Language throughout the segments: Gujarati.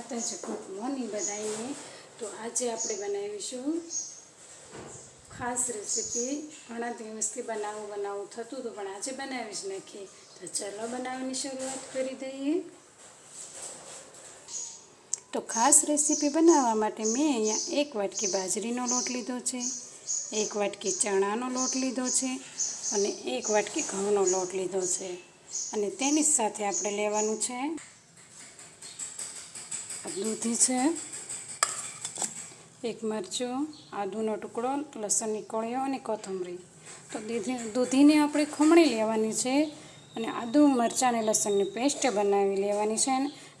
માતાજી ગુડ મોર્નિંગ બધાને તો આજે આપણે બનાવીશું ખાસ રેસીપી. ઘણા દિવસથી બનાવું બનાવું થતું હતું, પણ આજે બનાવી જ નાખીએ તો ચલો બનાવવાની શરૂઆત કરી દઈએ. તો ખાસ રેસીપી બનાવવા માટે મેં અહીંયા એક વાટકી બાજરીનો લોટ લીધો છે, એક વાટકી ચણાનો લોટ લીધો છે અને એક વાટકી ઘઉંનો લોટ લીધો છે. અને તેની સાથે આપણે લેવાનું છે દૂધી છે, એક મરચું, આદુનો ટુકડો, લસણની કોળીઓ અને કોથમરી. તો દીધી, દૂધીને આપણે ખમણી લેવાની છે અને આદુ, મરચાં અને લસણની પેસ્ટ બનાવી લેવાની છે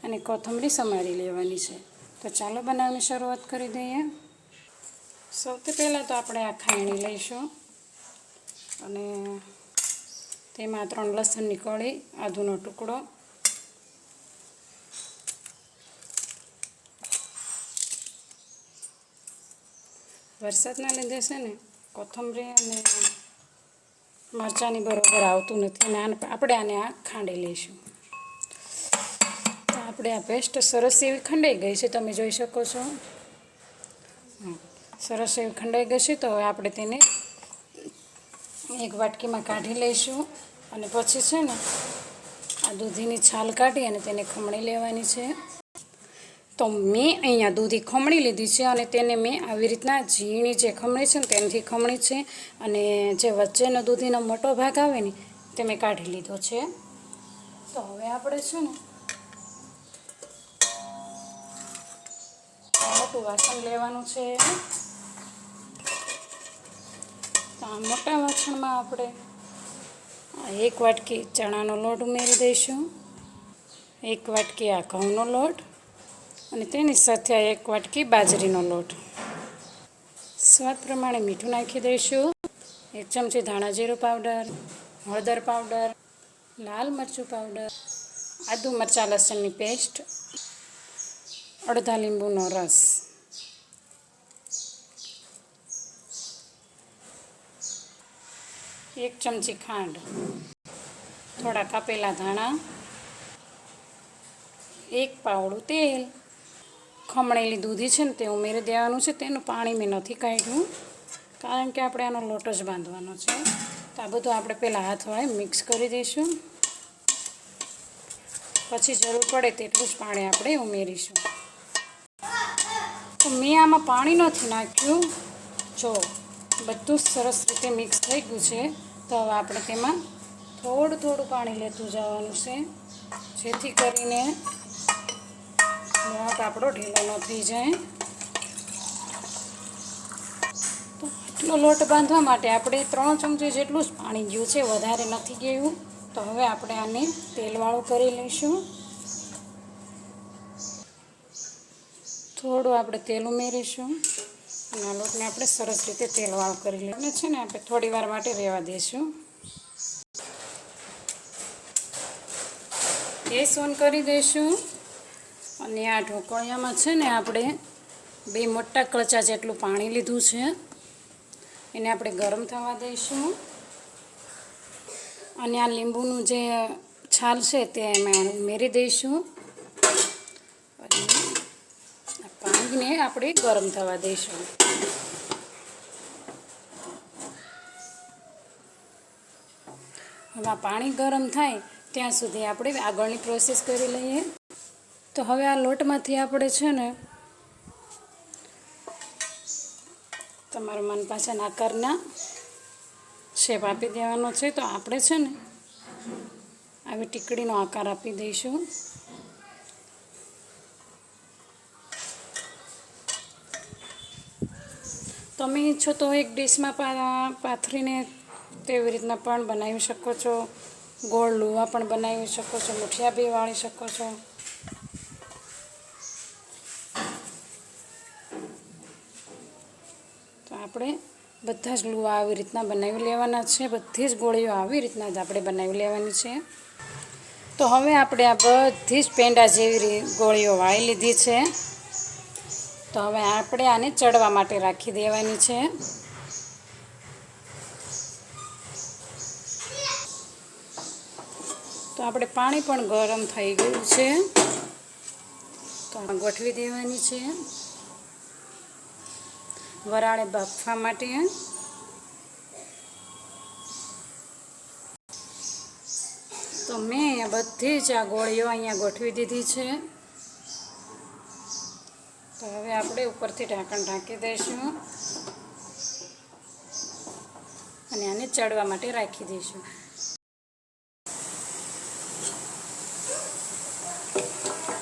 અને કોથમરી સમારી લેવાની છે. તો ચાલો બનાવવાની શરૂઆત કરી દઈએ. સૌથી પહેલાં તો આપણે આ ખાયણી લઈશું અને તેમાં ત્રણ લસણની કળી, આદુનો ટુકડો વરસાદના લીધે છે ને કોથમરી અને મરચાંની બરોબર આવતું નથી અને આપણે આને આ ખાંડી લઈશું આપણે આ પેસ્ટ સરસ એવી ખંડાઈ ગઈ છે, તમે જોઈ શકો છો. સરસ એવી ખંડાઈ ગઈ છે, તો હવે આપણે તેને એક વાટકીમાં કાઢી લઈશું અને પછી છે ને આ દૂધીની છાલ કાઢી અને તેને ખમણી લેવાની છે તો મેં અહીંયા દૂધી ખમણી લીધી છે અને તેને મેં આવી રીતના ઝીણી જે ખમણી છે ને તેનાથી ખમણી છે અને જે વચ્ચેનો દૂધીનો મોટો ભાગ આવે ને તે મેં કાઢી લીધો છે. તો હવે આપણે છે ને મોટું વાસણ લેવાનું છે. આ મોટા વાસણમાં આપણે એક વાટકી ચણાનો લોટ ઉમેરી દઈશું. એક વાટકી આ ઘઉંનો લોટ. અને તેની સાથે આ એક વાટકી બાજરીનો લોટ. સ્વાદ પ્રમાણે મીઠું નાખી દઈશું. એક ચમચી ધાણા જીરું પાવડર, હળદર પાવડર, લાલ મરચું પાવડર, આદુ મરચાં લસણની પેસ્ટ, અડધા લીંબુનો રસ. એક ચમચી ખાંડ, થોડા કાપેલા ધાણા, એક પાવડું તેલ ખમણેલી દૂધી છે ને તે ઉમેરી દેવાનું છે. તેનું પાણી મેં નથી કાઢ્યું. કારણ કે આપણે આનો લોટ જ બાંધવાનો છે. તો આ બધું આપણે પહેલાં હાથ મિક્સ કરી દઈશું. પછી જરૂર પડે તેટલું જ પાણી આપણે ઉમેરીશું. તો મેં આમાં પાણી નથી નાખ્યું. જો, બધું સરસ રીતે મિક્સ થઈ ગયું છે. તો હવે આપણે તેમાં થોડું થોડું પાણી લેતું જવાનું છે. જેથી કરીને લોટ આપણો ઢીલો ન થઈ જાય. તો આટલો લોટ બાંધવા માટે આપણે ત્રણ ચમચી જેટલું જ પાણી ગયું છે, વધારે નથી ગયું. તો હવે આપણે આને તેલવાળું કરી લઈશું. થોડું આપણે તેલ ઉમેરીશું. અને આ લોટને આપણે સરસ રીતે તેલવાળું કરી લઈએ છે ને આપણે થોડી વાર માટે રહેવા દઈશું. ગેસ ઓન કરી દઈશું. અને આ ઢોકળિયામાં છે ને આપણે બે મોટા કળચા જેટલું પાણી લીધું છે. એને આપણે ગરમ થવા દઈશું. અને આ લીંબુનું જે છાલ છે તે એમાં ઉમેરી દઈશું. પાણીને આપણે ગરમ થવા દઈશું. હવે પાણી ગરમ થાય ત્યાં સુધી આપણે આગળની પ્રોસેસ કરી લઈએ. તો હવે આ લોટમાંથી આપણે છે ને તમારા મનપસંદ આકારના શેપ આપી દેવાનો છે. તો આપણે છે ને આવી ટીકડીનો આકાર આપી દઈશું. તમે ઈચ્છો તો એક ડીશમાં પાથરીને તેવી રીતના પણ બનાવી શકો છો. ગોળ લુવા પણ બનાવી શકો છો. મુઠિયા બી વાળી શકો છો. આપણે બધા જ લુવા આવી રીતના બનાવી લેવાના છે. બધી જ ગોળીઓ આવી રીતના જ આપણે બનાવી લેવાની છે. તો હવે આપણે આ બધી જ પેંડા જેવી ગોળીઓ વાળી લીધી છે. તો હવે આપણે આને ચડવા માટે રાખી દેવાની છે. તો આપણે પાણી પણ ગરમ થઈ ગયું છે. તો તો ગોઠવી દેવાની છે. વરાળે બાફવા માટે તો મેં બધી જ આ ગોળીઓ અહીંયા ગોઠવી દીધી છે. તો હવે આપણે ઉપરથી ઢાંકણ ઢાંકી દઈશું અને આને ચડવા માટે રાખી દઈશું.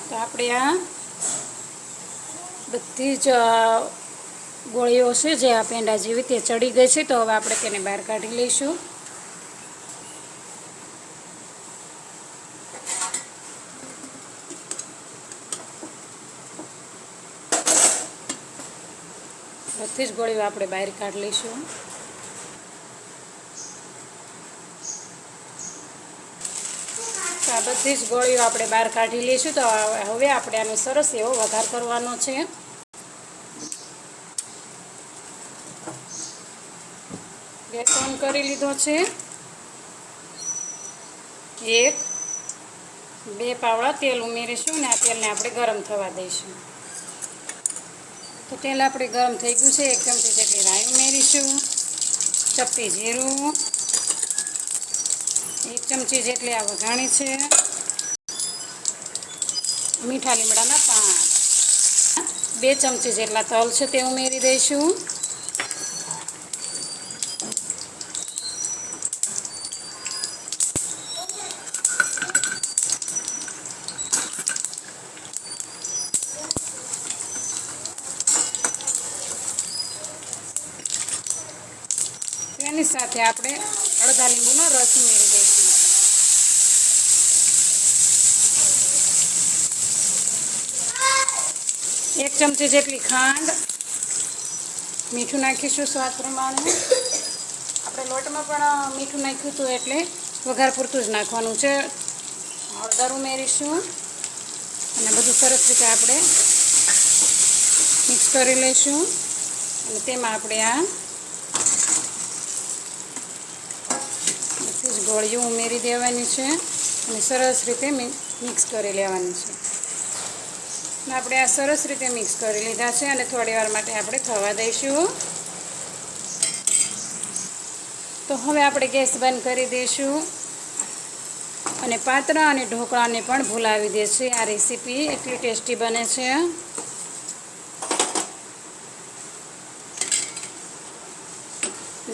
તો આપણે આ બધી જ ગોળીઓ છે જે આ પેંડા જેવી તે ચડી ગઈ છે, તો હવે આપણે તેને બહાર કાઢી લઈશું. બધી જ ગોળીઓ આપણે બહાર કાઢી લઈશું. આ બધી જ ગોળીઓ આપણે બહાર કાઢી લઈશું, તો હવે આપણે આનો સરસ એવો વઘાર કરવાનો છે. ગેસ ઓન કરી લીધો છે. એક, બે પાવડા તેલ ઉમેરીશું ને આ તેલને આપણે ગરમ થવા દઈશું. તો તેલ આપણે ગરમ થઈ ગયું છે, એક ચમચી જેટલી રાઈ ઉમેરીશું, ચપટી જીરું, એક ચમચી જેટલી આ વઘાણી છે, મીઠા લીમડાના પાન, બે ચમચી જેટલા તલ છે તે ઉમેરી દઈશું તેની સાથે આપણે અડધા લીંબુનો રસ ઉમેરી દઈશું. એક ચમચી જેટલી ખાંડ. મીઠું નાખીશું સ્વાદ પ્રમાણે. આપણે લોટમાં પણ મીઠું નાખ્યું હતું એટલે વઘાર પૂરતું જ નાખવાનું છે. હળદર ઉમેરીશું. અને બધું સરસ રીતે આપણે મિક્સ કરી લઈશું. અને તેમાં આપણે આ બધી જ ગોળીઓ ઉમેરી દેવાની છે અને સરસ રીતે મિક્સ કરી લેવાની છે. આપણે આ સરસ રીતે મિક્સ કરી લીધા છે અને થોડી વાર માટે આપણે થવા દઈશું. તો હવે આપણે ગેસ બંધ કરી દઈશું. અને પાત્રા અને ઢોકળાને પણ ભૂલાવી દેશે આ રેસીપી એટલી ટેસ્ટી બને છે.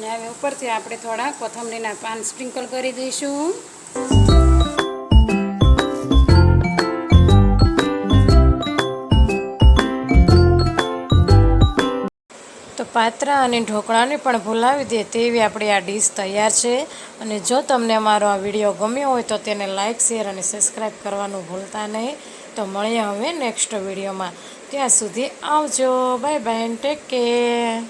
અને હવે ઉપરથી આપણે થોડા કોથમરીના પાન સ્પ્રિંકલ કરી દઈશું. તો પાત્રા અને ઢોકળાને પણ ભૂલાવી દે તેવી આપણી આ ડીશ તૈયાર છે. અને જો તમને અમારો આ વીડિયો ગમ્યો હોય તો તેને લાઇક શેર અને સબસ્ક્રાઈબ કરવાનું ભૂલતા નહીં. તો મળીએ હવે નેક્સ્ટ વિડીયોમાં. ત્યાં સુધી આવજો. Bye bye take care.